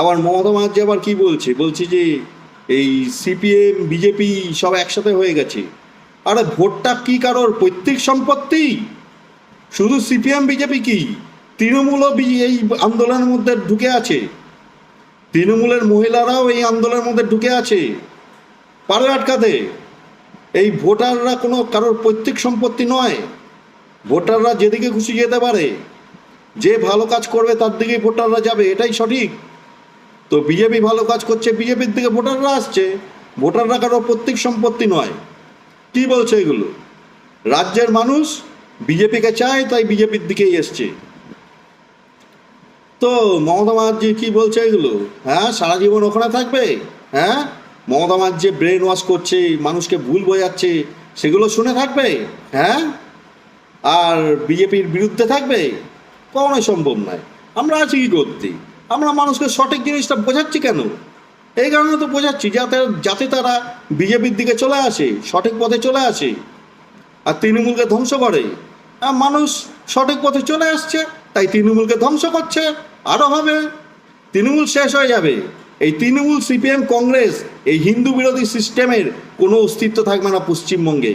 আবার মমতা ব্যানার্জি আবার কি বলছে? বলছে যে এই সিপিএম বিজেপি সব একসাথে হয়ে গেছে। আরে ভোটটা কি কারোর? পৈতৃক সম্পত্তি? শুধু সিপিএম বিজেপি কি? তৃণমূলও এই আন্দোলনের মধ্যে ঢুকে আছে। তৃণমূলের মহিলারাও এই আন্দোলনের মধ্যে ঢুকে আছে। পারে আটকাতে। এই ভোটাররা কোনো কারোর পৈতৃক সম্পত্তি নয়। ভোটাররা যেদিকে খুশি যেতে পারে। যে ভালো কাজ করবে তার দিকেই ভোটাররা যাবে, এটাই সঠিক। তো বিজেপি ভালো কাজ করছে, বিজেপির দিকে ভোটাররা আসছে। ভোটাররা কারও প্রত্যেক সম্পত্তি নয়। কি বলছে এগুলো? রাজ্যের মানুষ বিজেপিকে চায়, তাই বিজেপির দিকেই এসছে। তো মমতা ব্যানার্জি কি বলছে এগুলো? হ্যাঁ সারা জীবন ওখানে থাকবে? হ্যাঁ? মমতা ব্যানার্জি ব্রেন ওয়াশ করছে, মানুষকে ভুল বোঝাচ্ছে, সেগুলো শুনে থাকবে? হ্যাঁ? আর বিজেপির বিরুদ্ধে থাকবে? কখনোই সম্ভব নয়। আমরা আছি কি করতে? আমরা মানুষকে সঠিক জিনিসটা বোঝাচ্ছি কেন? এই কারণে তো বোঝাচ্ছি, যাতে যাতে তারা বিজেপির দিকে চলে আসে, সঠিক পথে চলে আসে, আর তৃণমূলকে ধ্বংস করে। আর মানুষ সঠিক পথে চলে আসছে, তাই তৃণমূলকে ধ্বংস করছে। আরও হবে, তৃণমূল শেষ হয়ে যাবে। এই তৃণমূল, সিপিএম, কংগ্রেস, এই হিন্দু বিরোধী সিস্টেমের কোনো অস্তিত্ব থাকবে না পশ্চিমবঙ্গে।